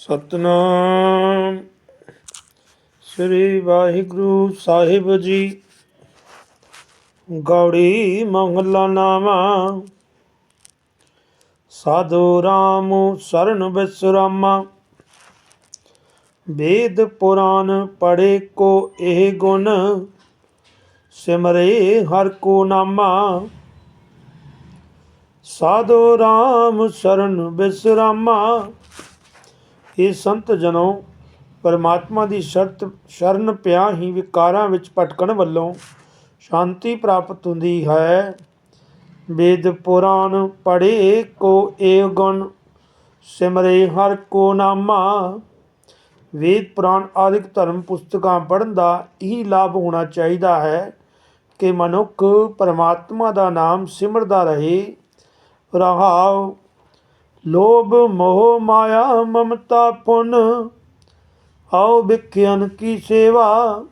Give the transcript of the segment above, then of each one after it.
ਸਤਨਾਮ। ਸ੍ਰੀ ਵਾਹਿਗੁਰੂ ਸਾਹਿਬ ਜੀ, ਗੌੜੀ ਮਹਲਾ ਨਾਮਾ। ਸਾਧੂ ਰਾਮ ਸਰਨ ਬਿਸਰਾਮਾ ਵੇਦ ਪੁਰਾਨ ਪੜੇ ਕੋ ਇਹ ਗੁਣ, ਸਿਮਰੇ ਹਰ ਕੋ ਨਾਮਾ। ਸਾਧੂ ਰਾਮ ਸਰਨ ਬਿਸਰਾਮਾ ਇਹ ਸੰਤ ਜਨੋ ਪਰਮਾਤਮਾ ਦੀ ਸ਼ਰਤ ਸ਼ਰਨ ਪਿਆ ਹੀ ਵਿਕਾਰਾਂ ਵਿੱਚ ਭਟਕਣ ਵੱਲੋਂ ਸ਼ਾਂਤੀ ਪ੍ਰਾਪਤ ਹੁੰਦੀ ਹੈ। ਵੇਦ ਪੁਰਾਣ ਪੜ੍ਹੇ ਕੋ ਏ ਗੁਣ, ਸਿਮਰੇ ਹਰ ਕੋ ਨਾਮਾ। ਵੇਦ ਪੁਰਾਣ ਆਦਿਕ ਧਰਮ ਪੁਸਤਕਾਂ ਪੜ੍ਹਨ ਦਾ ਇਹੀ ਲਾਭ ਹੋਣਾ ਚਾਹੀਦਾ ਹੈ ਕਿ ਮਨੁੱਖ ਪਰਮਾਤਮਾ ਦਾ ਨਾਮ ਸਿਮਰਦਾ ਰਹੇ। ਰਹਾਉ ਲੋਭ ਮੋਹ ਮਾਇਆ ਮਮਤਾ ਪੁਨ, ਆਓ ਵਿਖਿਆਨ ਕੀ ਸੇਵਾ।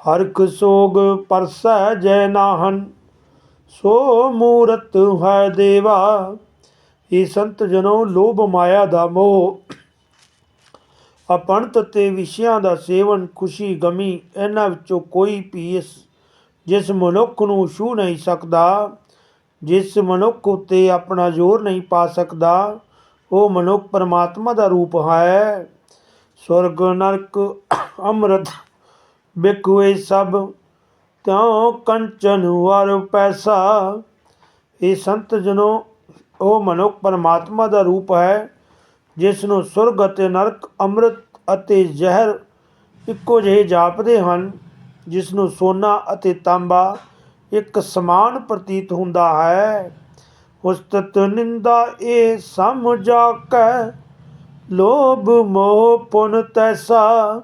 ਹਰਖ ਸੋਗ ਪਰਸੈ ਜੈ ਨਾਹਨ, ਸੋ ਮੂਰਤ ਹੈ ਦੇਵਾ। ਇਹ ਸੰਤ ਜਨੋ ਲੋਭ ਮਾਇਆ ਦਾ ਮੋਹ। ਅਪਣਤ ਤੇ ਵਿਸ਼ਿਆਂ ਦਾ ਸੇਵਨ ਖੁਸ਼ੀ ਗਮੀ, ਇਹਨਾਂ ਵਿੱਚੋਂ ਕੋਈ ਵੀ ਇਸ ਜਿਸ ਮਨੁੱਖ ਨੂੰ ਛੂ ਨਹੀਂ ਸਕਦਾ। ਜਿਸ ਮਨੁੱਖ ਉੱਤੇ ਆਪਣਾ ਜ਼ੋਰ ਨਹੀਂ ਪਾ ਸਕਦਾ, ਉਹ ਮਨੁੱਖ ਪਰਮਾਤਮਾ ਦਾ ਰੂਪ ਹੈ। ਸੁਰਗ ਨਰਕ, ਅੰਮ੍ਰਿਤ ਬਿਕਵੇ ਸਭ, ਤਿਉ ਕੰਚਨ ਵਰ ਪੈਸਾ। ਇਹ ਸੰਤ ਜਨੋ, ਉਹ ਮਨੁੱਖ ਪਰਮਾਤਮਾ ਦਾ ਰੂਪ ਹੈ, ਜਿਸ ਨੂੰ ਸੁਰਗ ਅਤੇ ਨਰਕ, ਅੰਮ੍ਰਿਤ ਅਤੇ ਜ਼ਹਿਰ ਇੱਕੋ ਜਿਹੇ ਜਾਪਦੇ ਹਨ, ਜਿਸ ਨੂੰ ਸੋਨਾ ਅਤੇ ਤਾਂਬਾ ਇੱਕ ਸਮਾਨ ਪ੍ਰਤੀਤ ਹੁੰਦਾ ਹੈ। ਉਸਤਤ ਨਿੰਦਾ ਇਹ ਸਮਝਾ ਕੈ ਲੋਭ ਮੋਹ ਪੁਨ ਤੈਸਾ।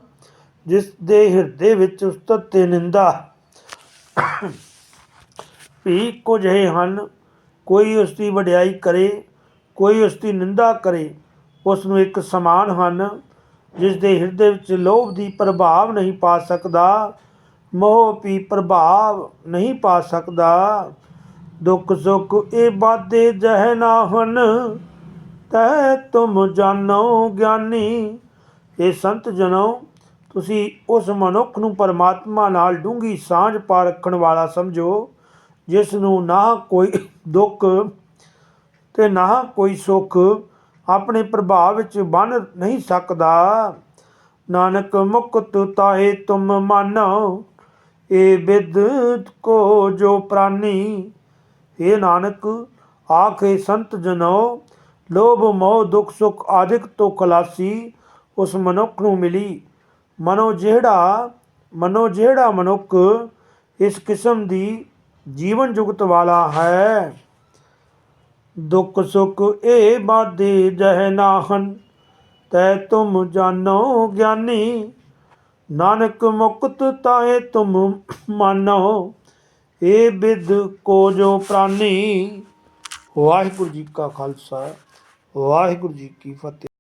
ਜਿਸ ਦੇ ਹਿਰਦੇ ਵਿੱਚ ਉਸਤਤ ਤੇ ਨਿੰਦਾ। ਵੀ ਕੁਝ ਹੈ ਹਨ, ਕੋਈ ਉਸ ਦੀ ਵਡਿਆਈ ਕਰੇ, ਕੋਈ ਉਸ ਦੀ ਨਿੰਦਾ ਕਰੇ। ਉਸ ਨੂੰ ਇੱਕ ਸਮਾਨ ਹਨ, ਜਿਸ ਦੇ ਹਿਰਦੇ ਵਿੱਚ ਲੋਭ ਦੀ ਪ੍ਰਭਾਵ ਨਹੀਂ ਪਾ ਸਕਦਾ। ਮੋਹ ਵੀ ਪ੍ਰਭਾਵ ਨਹੀਂ ਪਾ ਸਕਦਾ। ਦੁੱਖ ਸੁੱਖ ਇਹ ਬਾਦੇ ਜਹ ਨਾ ਹਨ ਤੈ ਤੁਮ ਜਾਣੋ ਗਿਆਨੀ। ਇਹ ਸੰਤ ਜਨੋ, ਤੁਸੀਂ ਉਸ ਮਨੁੱਖ ਨੂੰ ਪਰਮਾਤਮਾ ਨਾਲ ਡੂੰਗੀ ਸਾਂਝ ਪਾ ਰੱਖਣ ਵਾਲਾ ਸਮਝੋ ਜਿਸ ਨੂੰ ਨਾ ਕੋਈ ਦੁੱਖ ਤੇ ਨਾ ਕੋਈ ਸੁੱਖ ਆਪਣੇ ਪ੍ਰਭਾਵ ਵਿੱਚ ਬਨ ਨਹੀਂ ਸਕਦਾ। ਨਾਨਕ ਮੁਕਤ ਤਾਹੇ ਤੁਮ ਮਾਨੋ ਏ ਬਿਦ ਕੋ ਜੋ ਪ੍ਰਾਨੀ ਇਹ ਨਾਨਕ, ਆਖੇ ਸੰਤ ਜਨੋ, ਲੋਭ, ਮੋਹ, ਦੁੱਖ, ਸੁੱਖ ਆਦਿਕ ਤੋਂ ਖਲਾਸੀ ਉਸ ਮਨੁੱਖ ਨੂੰ ਮਿਲੀ। ਮਨੋ ਜਿਹੜਾ ਮਨੋ ਜਿਹੜਾ ਮਨੁੱਖ ਇਸ ਕਿਸਮ ਦੀ ਜੀਵਨ ਜੁਗਤ ਵਾਲਾ ਹੈ। ਦੁੱਖ, ਸੁੱਖ ਇਹ ਬਾਦੇ ਜਹ ਨਾਹਨ, ਤੈ ਤੁਮ ਜਾਣੋ ਗਿਆਨੀ ਨਾਨਕ ਮੁਕਤ ਤਾਏ ਤੁਮ ਮਾਨੋ, ਏ ਬਿਦ ਕੋ ਜੋ ਪ੍ਰਾਨੀ। ਵਾਹਿਗੁਰੂ ਜੀ ਕਾ ਖਾਲਸਾ, ਵਾਹਿਗੁਰੂ ਜੀ ਕੀ ਫਤਿਹ।